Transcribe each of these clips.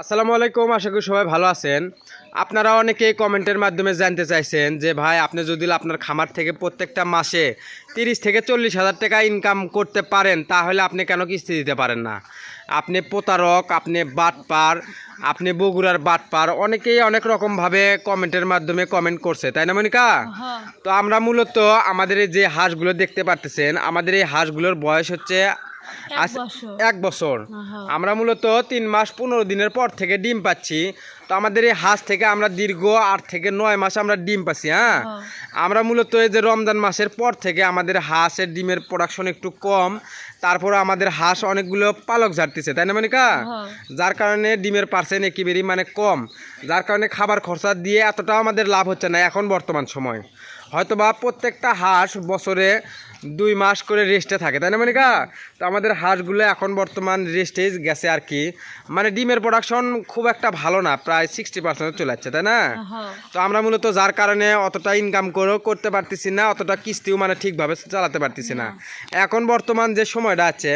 আসসালামু আলাইকুম আশা করি সবাই ভালো আছেন। আপনারা অনেকেই কমেন্টের মাধ্যমে জানতে চাইছেন যে ভাই আপনি যদি আপনার খামার থেকে প্রত্যেকটা মাসে তিরিশ থেকে চল্লিশ হাজার টাকা ইনকাম করতে পারেন তাহলে আপনি কেন কিস্তি দিতে পারেন না? আপনি প্রতারক আপনি বাটপার আপনি বগুড়ার বাটপার অনেকেই অনেক রকমভাবে কমেন্টের মাধ্যমে কমেন্ট করছে তাই না মনিকা? হ্যাঁ। তো আমরা মূলত আমাদের এই যে হাঁসগুলো দেখতে পারতেছেন আমাদের এই হাঁসগুলোর বয়স হচ্ছে এক বছর। এক বছর। আমরা মূলত তিন মাস পনেরো দিনের পর থেকে ডিম পাচ্ছি তো আমাদের এই হাঁস থেকে আমরা দীর্ঘ আট থেকে নয় মাস আমরা ডিম পাচ্ছি হ্যাঁ। আমরা মূলত এই যে রমজান মাসের পর থেকে আমাদের হাঁসের ডিমের প্রোডাকশন একটু কম তারপরে আমাদের হাঁস অনেকগুলো পালক ঝাড়তেছে তাই না মানিকা। যার কারণে ডিমের পার্সেন্ট একেবারেই মানে কম যার কারণে খাবার খরচা দিয়ে এতটাও আমাদের লাভ হচ্ছে না এখন বর্তমান সময় হয়তোবা প্রত্যেকটা হাঁস বছরে দুই মাস করে রেস্টে থাকে তাই না মানিকা? তো আমাদের হাঁসগুলো এখন বর্তমান রেস্টে গেছে আর কি। মানে ডিমের প্রোডাকশন খুব একটা ভালো না প্রায় সিক্সটি পার্সেন্ট চলে যাচ্ছে তাই না? হ্যাঁ। তো আমরা মূলত যার কারণে অতটা ইনকাম করেও করতে পারতেছি না অতটা কিস্তিও মানে ঠিকভাবে চালাতে পারতেছি না। এখন বর্তমান যে সময়টা আছে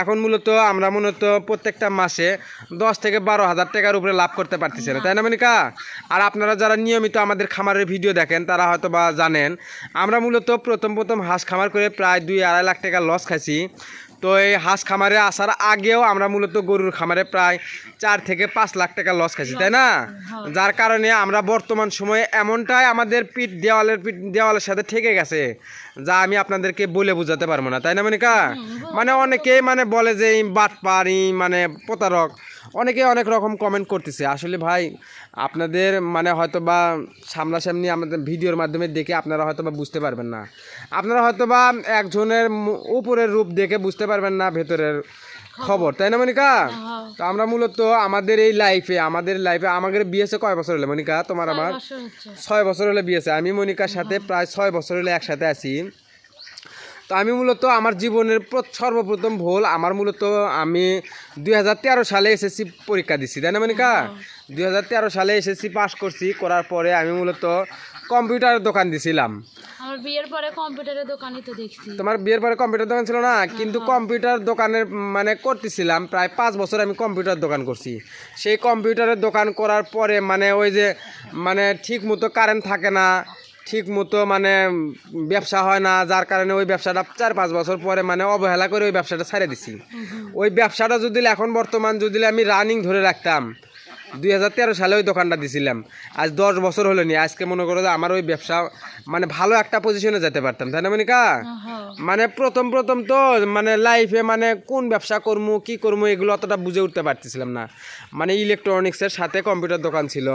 এখন মূলত আমরা মূলত প্রত্যেকটা মাসে দশ থেকে বারো হাজার টাকার উপরে লাভ করতে পারতেছি না তাই না মনিকা? আর আপনারা যারা নিয়মিত আমাদের খামারের ভিডিও দেখেন তারা হয়তো বা জানেন আমরা মূলত প্রথম প্রথম হাঁস খামার করে প্রায় দুই আড়াই লাখ টাকা লস খাইছি। তো এই হাঁস খামারে আসার আগেও আমরা মূলত গরুর খামারে প্রায় চার থেকে পাঁচ লাখ টাকা লস খাইছি তাই না? যার কারণে আমরা বর্তমান সময়ে এমনটাই আমাদের পিঠ দেওয়ালের পিঠ দেওয়ালের সাথে ঠেকে গেছে যা আমি আপনাদেরকে বলে বোঝাতে পারব না তাই না মনিকা? মানে অনেকেই মানে বলে যে এই বাটপারি মানে প্রতারক অনেকে অনেক রকম কমেন্ট করতেছে। আসলে ভাই আপনাদের মানে হয়তো বা সামনাসামনি আমাদের ভিডিওর মাধ্যমে দেখে আপনারা হয়তো বা বুঝতে পারবেন না। আপনারা হয়তো বা একজনের উপরের রূপ দেখে বুঝতে পারবেন না ভেতরের খবর তাই না মনিকা? হ্যাঁ। তো আমরা মূলত আমাদের এই লাইফে আমাদের লাইফে আমাদের বিয়েছে কয় বছর হলে মনিকা? তোমার আমার? ছয় বছর হলে বিয়েছে আমি মনিকার সাথে প্রায় ছয় বছর হলে একসাথে আছি। তো আমি মূলত আমার জীবনের সর্বপ্রথম ভুল আমার মূলত আমি দু হাজার তেরো সালে এসএসসি পরীক্ষা দিছি তাই না মনিকা? দুই সালে এসএসসি পাশ করছি করার পরে আমি মূলত কম্পিউটারের দোকান দিছিলাম। আমার বিয়ের পরে কম্পিউটারের দোকানই তো দেখছি। তোমার বিয়ের পরে কম্পিউটার দোকান ছিল না? কিন্তু কম্পিউটার দোকানের মানে করতেছিলাম প্রায় পাঁচ বছর আমি কম্পিউটার দোকান করছি। সেই কম্পিউটারের দোকান করার পরে মানে ওই যে মানে ঠিক মতো কারেন্ট থাকে না ঠিক মতো মানে ব্যবসা হয় না, যার কারণে ওই ব্যবসাটা চার পাঁচ বছর পরে মানে অবহেলা করে ওই ব্যবসাটা ছেড়ে দিছি। ওই ব্যবসাটা যদি এখন বর্তমান যদি আমি রানিং ধরে রাখতাম দুই হাজার তেরো সালে ওই দোকানটা দিছিলাম। আজ দশ বছর হলো নি আজকে মনে করো যে আমার ওই ব্যবসা মানে ভালো একটা পজিশনে যেতে পারতাম তাই না মনিকা? মানে প্রথম প্রথম তো মানে লাইফে মানে কোন ব্যবসা করব কি করব এগুলো অতটা বুঝে উঠতে পারতেছিলাম না। মানে ইলেকট্রনিক্সের সাথে কম্পিউটার দোকান ছিল।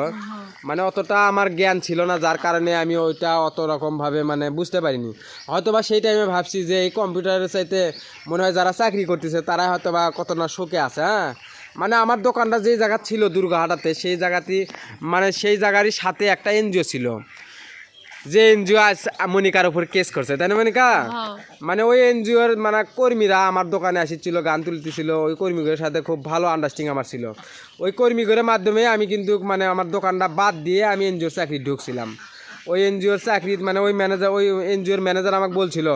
মানে অতটা আমার জ্ঞান ছিল না যার কারণে আমি ওইটা অত রকমভাবে মানে বুঝতে পারিনি। হয়তোবা সেই টাইমে ভাবছি যে এই কম্পিউটারের চাইতে মনে হয় যারা চাকরি করতেছে তারা হয়তোবা কত না শোকে আছে হ্যাঁ? মানে আমার দোকানটা যেই জায়গা ছিল দুর্গাহাটাতে সেই জায়গাটি মানে সেই জায়গারই সাথে একটা এনজিও ছিল। যে এনজিও আজ মনিকার উপর কেস করছে তাই না মনিকা? হ্যাঁ। মানে ওই এনজিওর মানে কর্মীরা আমার দোকানে আসছিল গান তুলতেছিল ওই কর্মীগুলোর সাথে খুব ভালো আন্ডারস্ট্যান্ডিং আমার ছিল। ওই কর্মীগুলোর মাধ্যমে আমি কিন্তু মানে আমার দোকানটা বাদ দিয়ে আমি এনজিওর চাকরি ঢুকছিলাম। ওই এনজিওর চাকরি মানে ওই ম্যানেজার ওই এনজিওর ম্যানেজার আমাকে বলছিল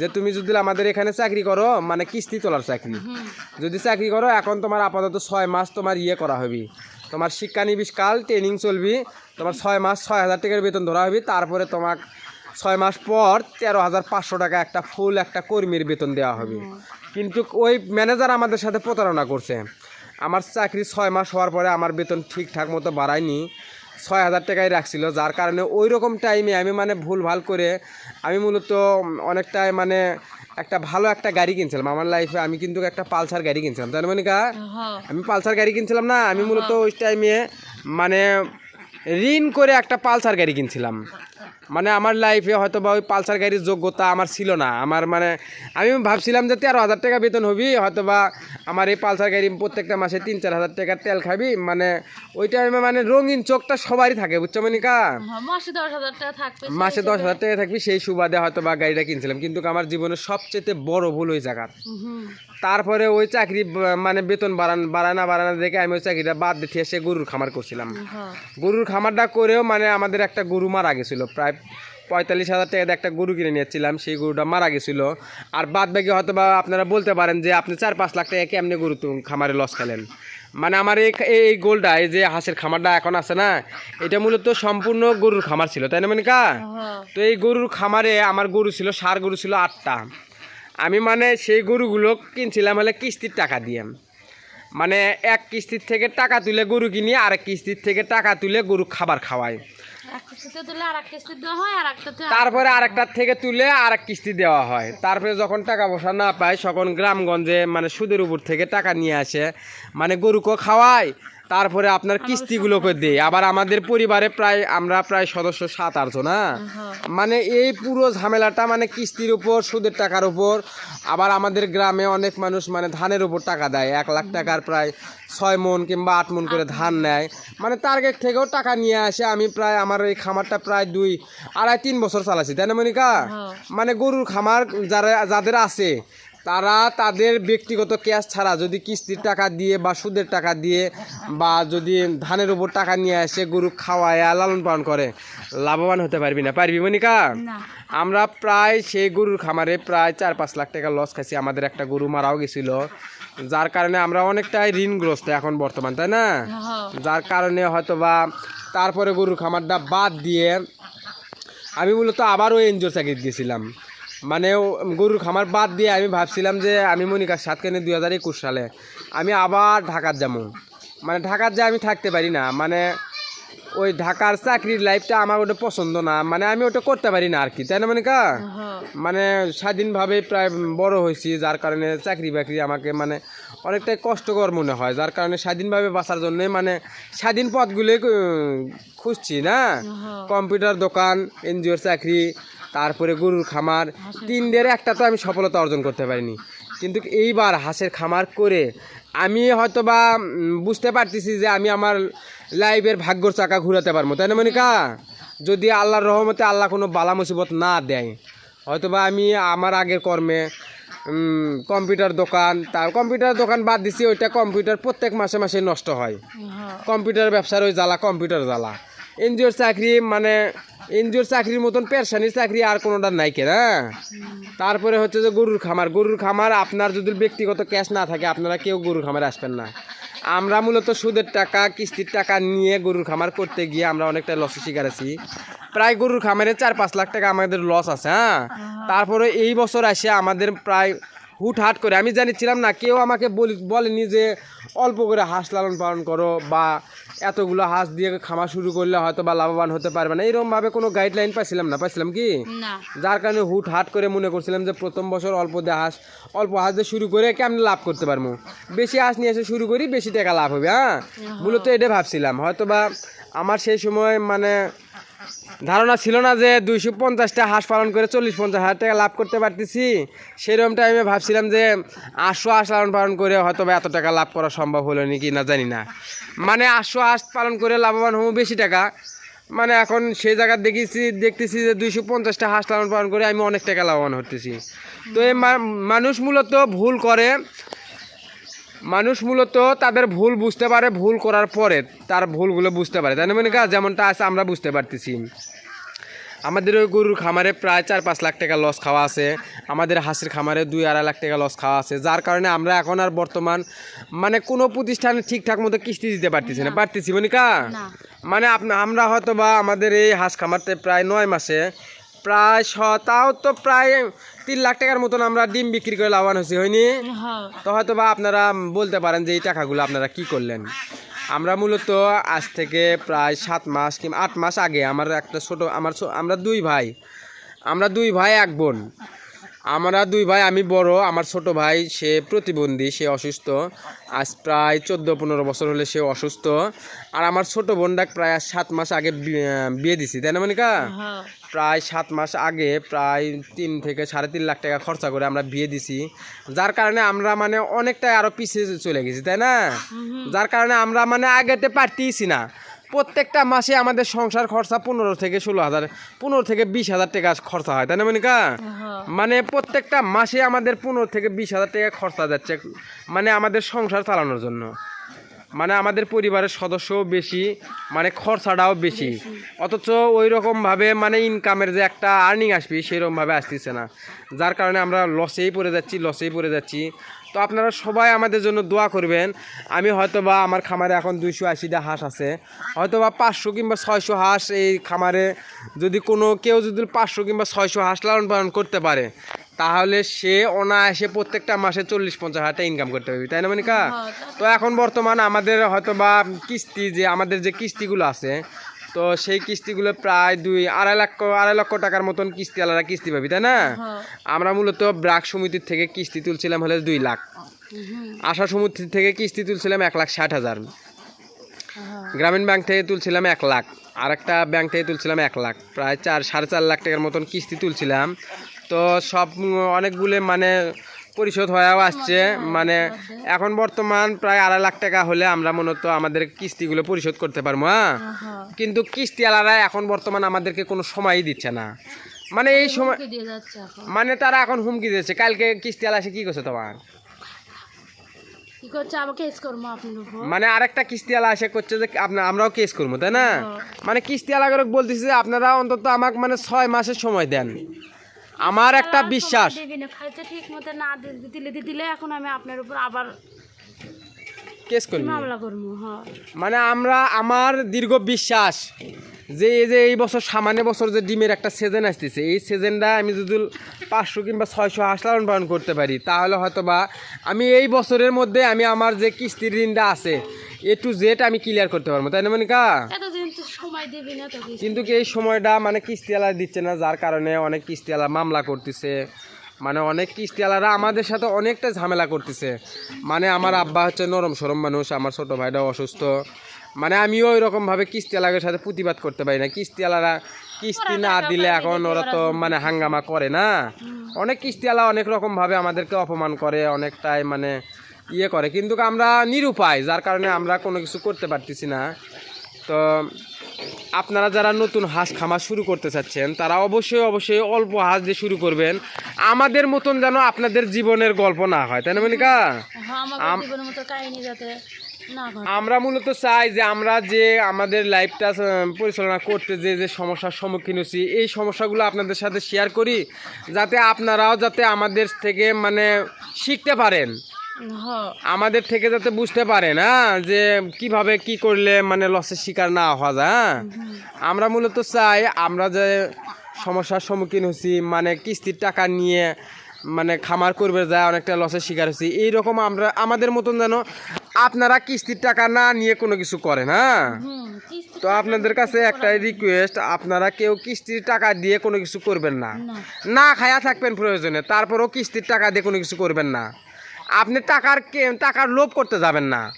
যে, তুমি যদি আমাদের এখানে চাকরি করো মানে কিস্তি তোলার চাকরি। যদি চাকরি করো, এখন তোমার আপাতত ছয় মাস তোমার ইয়ে করা হবে। তোমার শিক্ষানিবিশ কাল ট্রেনিং চলবি, তোমার ছয় মাস ছয় হাজার টাকার বেতন ধরা হবে, তারপরে তোমার ছয় মাস পর তেরো হাজার পাঁচশো টাকা একটা ফুল একটা কর্মীর বেতন দেওয়া হবে। কিন্তু ওই ম্যানেজার আমাদের সাথে প্রতারণা করছে। আমার চাকরি ছয় মাস হওয়ার পরে আমার বেতন ঠিকঠাক মতো বাড়ায়নি। ছয় হাজার টাকায় রাখছিল যার কারণে ওই রকম টাইমে আমি মানে ভুল ভালো করে আমি মূলত অনেকটাই মানে একটা ভালো একটা গাড়ি কিনছিলাম। আমার লাইফে আমি কিন্তু একটা পালসার গাড়ি কিনছিলাম তাই মনে মনিকা হ্যাঁ। আমি পালসার গাড়ি কিনছিলাম না আমি মূলত ওই টাইমে মানে ঋণ করে একটা পালসার গাড়ি কিনছিলাম। মানে আমার লাইফে হয়তো বা ওই পালসার গাড়ির যোগ্যতা আমার ছিল না। আমার মানে আমি ভাবছিলাম যে তেরো হাজার টাকা বেতন হবি হয়তো বা আমার এই পালসার গাড়ি প্রত্যেকটা মাসে তিন চার হাজার টাকার তেল খাবি। মানে ওই টাইমে মানে রঙিন চোখটা সবারই থাকে বুঝছ মনিকা? হ্যাঁ মাসে দশ হাজার টাকা থাকবে মাসে দশ হাজার টাকা থাকবি সেই সুবাদে হয়তো বা গাড়িটা কিনছিলাম। কিন্তু আমার জীবনের সবচেয়ে বড় ভুল ওই জায়গার। তারপরে ওই চাকরি মানে বেতন বাড়ান বাড়ানা বাড়ানা দেখে আমি ওই চাকরিটা বাদ দিয়ে এসে গরুর খামার করছিলাম। হ্যাঁ। গরুর খামারটা করেও মানে আমাদের একটা গরু মারা গেছিল প্রায় পঁয়তাল্লিশ হাজার টাকা একটা গরু কিনে নিয়েছিলাম সেই গরুটা মারা গেছিল। আর বাদ বাকি হয়তো বা আপনারা বলতে পারেন যে আপনি চার পাঁচ লাখ টাকা কেমনে গরু খামারে লস খেলেন। মানে আমার এই গোলটা এই যে হাঁসের খামারটা এখন আছে না এটা মূলত সম্পূর্ণ গরুর খামার ছিল তাই না মনিকা? হ্যাঁ। তো এই গরুর খামারে আমার গরু ছিল সার গরু ছিল আটটা। আমি মানে সেই গরুগুলো কিনছিলাম হলে কিস্তির টাকা দিয়ে। মানে এক কিস্তির থেকে টাকা তুলে গরু কিনি আর এক কিস্তির থেকে টাকা তুলে গরু খাবার খাওয়াই। তারপরে আরেকটার থেকে তুলে আর এক কিস্তি দেওয়া হয়। তারপরে যখন টাকা পয়সা না পায় তখন গ্রামগঞ্জে মানে সুদের উপর থেকে টাকা নিয়ে আসে। মানে গরুকে খাওয়ায় তারপরে আপনার কিস্তিগুলোকে দেয় আবার আমাদের পরিবারে প্রায় আমরা প্রায় সদস্য সাত আটজন না হ্যাঁ? মানে এই পুরো ঝামেলাটা মানে কিস্তির উপর সুদের টাকার উপর আবার আমাদের গ্রামে অনেক মানুষ মানে ধানের উপর টাকা দেয়। এক লাখ টাকার প্রায় ছয় মন কিংবা আট মন করে ধান নেয়। মানে টার্গেট থেকেও টাকা নিয়ে আসে। আমি প্রায় আমার এই খামারটা প্রায় দুই আড়াই তিন বছর চালাচ্ছি তাই না মনিকা। মানে গরুর খামার যারা যাদের আছে তারা তাদের ব্যক্তিগত ক্যাশ ছাড়া যদি কিস্তির টাকা দিয়ে বা সুদের টাকা দিয়ে বা যদি ধানের উপর টাকা নিয়ে আসে গরু খাওয়ায় লালন পালন করে লাভবান হতে পারবি না। পারবি মনিকা? আমরা প্রায় সেই গরুর খামারে প্রায় চার পাঁচ লাখ টাকা লস খাইছি। আমাদের একটা গরু মারাও গেছিল। যার কারণে আমরা অনেকটাই ঋণগ্রস্ত এখন বর্তমান তাই না? হ্যাঁ। যার কারণে হয়তো বা তারপরে গরুর খামারটা বাদ দিয়ে আমি মূলত আবারও এনজিও চাকরি গেছিলাম মানে গরুর খামার বাদ দিয়ে আমি ভাবছিলাম যে আমি মনিকার সাত কেনে দুই হাজার একুশ সালে আমি আবার ঢাকার যাব। মানে ঢাকার যে আমি থাকতে পারি না মানে ওই ঢাকার চাকরির লাইফটা আমার ওটা পছন্দ না মানে আমি ওটা করতে পারি না আর কি তাই না মনিকা? হ্যাঁ। মানে স্বাধীনভাবে প্রায় বড় হয়েছি যার কারণে চাকরি বাকরি আমাকে মানে অনেকটাই কষ্টকর মনে হয় যার কারণে স্বাধীনভাবে বাঁচার জন্যে মানে স্বাধীন পথগুলো খুঁজছি না। হ্যাঁ। কম্পিউটার দোকান এনজিওর চাকরি তারপরে গরুর খামার। তিন তিনদের একটা তো আমি সফলতা অর্জন করতে পারিনি। কিন্তু এইবার হাঁসের খামার করে আমি হয়তো বা বুঝতে পারতেছি যে আমি আমার লাইফের ভাগ্যর চাকা ঘুরাতে পারব। তাই না মনিকা? যদি আল্লাহর রহমতে আল্লাহ কোনো বালা মুসিবত না দেয় হয়তোবা আমি আমার আগের কর্মে কম্পিউটার দোকান তার কম্পিউটার দোকান বাদ দিছি ওইটা কম্পিউটার প্রত্যেক মাসে মাসে নষ্ট হয়। হ্যাঁ। কম্পিউটার ব্যবসার ওই জ্বালা কম্পিউটার জ্বালা। এনজিওর চাকরি মানে এনজিওর চাকরির মতন পেরশানির চাকরি আর কোনোটা নাই কে না তারপরে হচ্ছে যে গরুর খামার। গরুর খামার আপনার যদি ব্যক্তিগত ক্যাশ না থাকে আপনারা কেউ গরুর খামারে আসবেন না। আমরা মূলত সুদের টাকা কিস্তির টাকা নিয়ে গরুর খামার করতে গিয়ে আমরা অনেকটা লসের শিকার আছি। প্রায় গরুর খামারে চার পাঁচ লাখ টাকা আমাদের লস আছে হ্যাঁ? তারপরে এই বছর আসে আমাদের প্রায় হুটহাট করে। আমি জানিছিলাম না কেউ আমাকে বলি বলেনি যে অল্প করে হাঁস লালন পালন করো বা এতগুলো হাঁস দিয়ে খামার শুরু করলে হয়তো বা লাভবান হতে পারবে না। এরকমভাবে কোনো গাইডলাইন পাইছিলাম না পাইছিলাম কি? যার কারণে হুট হাট করে মনে করছিলাম যে প্রথম বছর অল্প দিয়ে হাঁস অল্প হাঁস দিয়ে শুরু করে কেমন লাভ করতে পারব? বেশি হাঁস নিয়ে এসে শুরু করি বেশি টাকা লাভ হবে হ্যাঁ? মূলত এটা ভাবছিলাম। হয়তো বা আমার সেই সময় মানে ধারণা ছিল না যে দুইশো পঞ্চাশটা হাঁস পালন করে চল্লিশ পঞ্চাশ হাজার টাকা লাভ করতে পারতেছি। সেরকম টাইমে ভাবছিলাম যে আটশো হাঁস লালন পালন করে হয়তো বা এত টাকা লাভ করা সম্ভব হলো নাকি না জানি না। মানে আটশো হাঁস পালন করে লাভবান হব বেশি টাকা। মানে এখন সেই জায়গা দেখেছি, দেখতেছি যে দুইশো পঞ্চাশটা হাঁস লালন পালন করে আমি অনেক টাকা লাভবান হতেছি। তো এই মানুষ মূলত ভুল করে। মানুষ মূলত তাদের ভুল বুঝতে পারে ভুল করার পরে তার ভুলগুলো বুঝতে পারে। তাই না মানে যেমনটা আছে আমরা বুঝতে পারতেছি। আমাদের ওই গরুর খামারে প্রায় চার পাঁচ লাখ টাকা লস খাওয়া আছে। আমাদের হাঁসের খামারে দুই আড়াই লাখ টাকা লস খাওয়া আছে। যার কারণে আমরা এখন আর বর্তমান মানে কোনো প্রতিষ্ঠানে ঠিকঠাক মতো কিস্তি দিতে পারতেছি না। পারতেছি মনিকা মানে আপনা আমরা হয়তো বা আমাদের এই হাঁস খামারতে প্রায় নয় মাসে প্রায় শ তাও তো প্রায় তিন লাখ টাকার মতন আমরা ডিম বিক্রি করে লাভবান হয়েছি হয়নি? হ্যাঁ। তো হয়তো বা আপনারা বলতে পারেন যে এই টাকাগুলো আপনারা কি করলেন? আমরা মূলত আজ থেকে প্রায় সাত মাস কিংবা আট মাস আগে আমার একটা ছোট আমার আমরা দুই ভাই। আমরা দুই ভাই এক বোন। আমরা দুই ভাই আমি বড় আমার ছোট ভাই সে প্রতিবন্ধী সে অসুস্থ। আজ প্রায় চোদ্দ পনেরো বছর হলে সে অসুস্থ। আর আমার ছোট বোনটা প্রায় সাত মাস আগে বিয়ে দিছি তাই না মনিকা? হ্যাঁ। প্রায় সাত মাস আগে প্রায় তিন থেকে সাড়ে তিন লাখ টাকা খরচা করে আমরা বিয়ে দিছি। যার কারণে আমরা মানে অনেকটাই আরও পিছিয়ে চলে গেছি তাই না? যার কারণে আমরা মানে আগেতে পারতেইছি না। প্রত্যেকটা মাসে আমাদের সংসার খরচা পনেরো থেকে ষোলো হাজার পনেরো থেকে বিশ হাজার টাকা খরচা হয় তাই না মনিকা? হ্যাঁ। মানে প্রত্যেকটা মাসে আমাদের পনেরো থেকে বিশ হাজার টাকা খরচা যাচ্ছে মানে আমাদের সংসার চালানোর জন্য। মানে আমাদের পরিবারের সদস্যও বেশি মানে খরচাটাও বেশি। অথচ ওই রকমভাবে মানে ইনকামের যে একটা আর্নিং আসবে, সেরকমভাবে আসতেছে না। যার কারণে আমরা লসেই পড়ে যাচ্ছি লসেই পড়ে যাচ্ছি। তো আপনারা সবাই আমাদের জন্য দোয়া করবেন। আমি হয়তোবা আমার খামারে এখন দুইশো আশিটা হাঁস আছে। হয়তো বা পাঁচশো কিংবা ছয়শো হাঁস এই খামারে যদি কোনো, কেউ যদি পাঁচশো কিংবা ছয়শো হাঁস লালন পালন করতে পারে তাহলে সে অনায়াসে প্রত্যেকটা মাসে চল্লিশ পঞ্চাশ হাজার টাকা ইনকাম করতে পারবে তাই না মনিকা? হ্যাঁ, তো এখন বর্তমান আমাদের হয়তো বা কিস্তি যে আমাদের যে কিস্তিগুলো আছে তো সেই কিস্তিগুলো প্রায় দুই আড়াই লক্ষ আড়াই লক্ষ টাকার মতন কিস্তি আলাদা কিস্তি পাবি তাই না? হ্যাঁ। আমরা মূলত ব্রাক সমিতির থেকে কিস্তি তুলছিলাম হলে দুই লাখ। আশা সমিতি থেকে কিস্তি তুলছিলাম এক লাখ ষাট হাজার। হ্যাঁ। গ্রামীণ ব্যাংক থেকে তুলছিলাম এক লাখ। আর একটা ব্যাংক থেকে তুলছিলাম এক লাখ। প্রায় চার সাড়ে চার লাখ টাকার মতন কিস্তি তুলছিলাম। তো সব অনেকগুলো মানে পরিশোধ হয়েও আসছে। মানে এখন বর্তমান প্রায় আড়াই লাখ টাকা হলে আমরা মূলত আমাদের কিস্তিগুলো পরিশোধ করতে পারব হ্যাঁ। কিন্তু কিস্তি আলাদা এখন বর্তমান আমাদেরকে কোনো সময়ই দিচ্ছে না। মানে এই সময় মানে তারা এখন হুমকি দিয়েছে। কালকে কিস্তি আলা এসে কি করছে তোমার? মানে আরেকটা কিস্তি আলা এসে করছে যে আপনার আমরাও কেস করব তাই না? মানে কিস্তি আলা করে বলতেছে যে আপনারা অন্তত আমাকে মানে ছয় মাসের সময় দেন। আমার একটা বিশ্বাস। খাইতে ঠিক মতো না দিলে দিলে এখন আমি আপনার উপর আবার কেস করবি? মামলা করব হ্যাঁ। মানে আমরা আমার দীর্ঘ বিশ্বাস যে এই যে এই বছর সামান্য বছর যে ডিমের একটা সিজন আসতেছে এই সিজনটা আমি যদি পাঁচশো কিংবা ছয়শো হাঁস লালন পালন করতে পারি তাহলে হয়তো বা আমি এই বছরের মধ্যে আমি আমার যে কিস্তির ঋণটা আছে এ টু জেড আমি ক্লিয়ার করতে পারব তাই না মনিকা? তো সময় দিবি না তো কিন্তু কি এই সময়টা মানে কিস্তিওয়ালা দিচ্ছে না যার কারণে অনেক কিস্তিওয়ালা মামলা করতেছে। মানে অনেক কিস্তিওয়ালারা আমাদের সাথে অনেকটা ঝামেলা করতেছে। মানে আমার আব্বা হচ্ছে নরম সরম মানুষ আমার ছোট ভাইটাও অসুস্থ। মানে আমিও ওই রকমভাবে কিস্তিওয়ালাদের সাথে প্রতিবাদ করতে পারি না। কিস্তিওয়ালারা কিস্তি না দিলে এখন ওরা তো মানে হাঙ্গামা করে না। অনেক কিস্তিওয়ালা অনেক রকমভাবে আমাদেরকে অপমান করে অনেকটাই মানে ইয়ে করে। কিন্তু আমরা নিরুপায় যার কারণে আমরা কোনো কিছু করতে পারতেছি না। তো আপনারা যারা নতুন হাঁস খামার শুরু করতে চাচ্ছেন তারা অবশ্যই অবশ্যই অল্প হাঁস দিয়ে শুরু করবেন। আমাদের মতন যেন আপনাদের জীবনের গল্প না হয় তাই না মনিকা? হ্যাঁ আমার মূলত চাই যে আমরা যে আমাদের লাইফটা পরিচালনা করতে যে যে সমস্যার সম্মুখীন হচ্ছি এই সমস্যাগুলো আপনাদের সাথে শেয়ার করি যাতে আপনারাও যাতে আমাদের থেকে মানে শিখতে পারেন। আমাদের থেকে যাতে বুঝতে পারে হ্যাঁ যে কীভাবে কি করলে মানে লসের শিকার না হওয়া যায় হ্যাঁ? আমরা মূলত চাই আমরা যে সমস্যার সম্মুখীন হচ্ছি মানে কিস্তির টাকা নিয়ে মানে খামার করবে যায় অনেকটা লসের শিকার হচ্ছি এইরকম আমরা আমাদের মতন যেন আপনারা কিস্তির টাকা না নিয়ে কোনো কিছু করেন হ্যাঁ? তো আপনাদের কাছে একটা রিকোয়েস্ট আপনারা কেউ কিস্তির টাকা দিয়ে কোনো কিছু করবেন না। না। না খায়া থাকবেন প্রয়োজনে তারপরেও কিস্তির টাকা দিয়ে কোনো কিছু করবেন না। আপনি টাকার কে- টাকার লোভ করতে যাবেন না।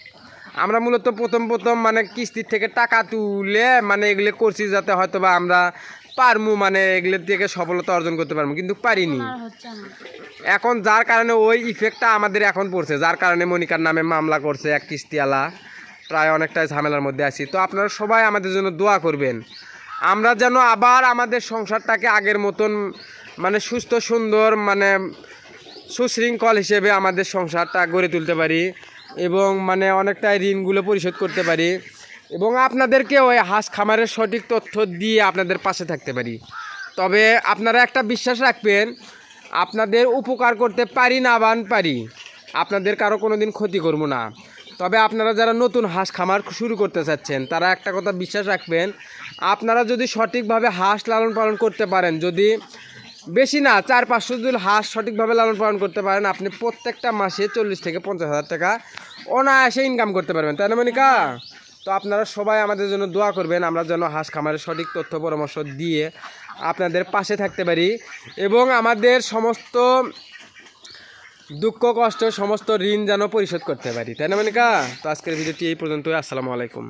আমরা মূলত প্রথম প্রথম মানে কিস্তির থেকে টাকা তুলে মানে এগুলো করছি যাতে হয়তো বা আমরা পারমু মানে এগুলোর থেকে সফলতা অর্জন করতে পারব কিন্তু পারিনি। এখন যার কারণে ওই ইফেক্টটা আমাদের এখন পড়ছে যার কারণে মনিকার নামে মামলা করছে এক কিস্তিওয়ালা। প্রায় অনেকটাই ঝামেলার মধ্যে আছি। তো আপনারা সবাই আমাদের জন্য দোয়া করবেন। আমরা যেন আবার আমাদের সংসারটাকে আগের মতন মানে সুস্থ সুন্দর মানে সুশৃঙ্খল হিসেবে আমাদের সংসারটা গড়ে তুলতে পারি এবং মানে অনেকটাই ঋণগুলো পরিশোধ করতে পারি এবং আপনাদেরকে ওই হাঁস খামারের সঠিক তথ্য দিয়ে আপনাদের পাশে থাকতে পারি। তবে আপনারা একটা বিশ্বাস রাখবেন, আপনাদের উপকার করতে পারি না বান পারি, আপনাদের কারও কোনো দিন ক্ষতি করব না। তবে আপনারা যারা নতুন হাঁস খামার শুরু করতে চাচ্ছেন, তারা একটা কথা বিশ্বাস রাখবেন, আপনারা যদি সঠিকভাবে হাঁস লালন পালন করতে পারেন, যদি বেশি না, চার পাঁচশো যদি হাঁস সঠিকভাবে লালন পালন করতে পারেন, আপনি প্রত্যেকটা মাসে চল্লিশ থেকে পঞ্চাশ হাজার টাকা অনায়াসে ইনকাম করতে পারবেন। তাই না, মনিকা? তো আপনারা সবাই আমাদের জন্য দোয়া করবেন, আমরা যেন হাঁস খামারের সঠিক তথ্য, পরামর্শ দিয়ে আপনাদের পাশে থাকতে পারি এবং আমাদের সমস্ত দুঃখ, কষ্ট, সমস্ত ঋণ যেন পরিশোধ করতে পারি। তাই না, মনিকা? তো আজকের ভিডিওটি এই পর্যন্তই, আসসালামু আলাইকুম।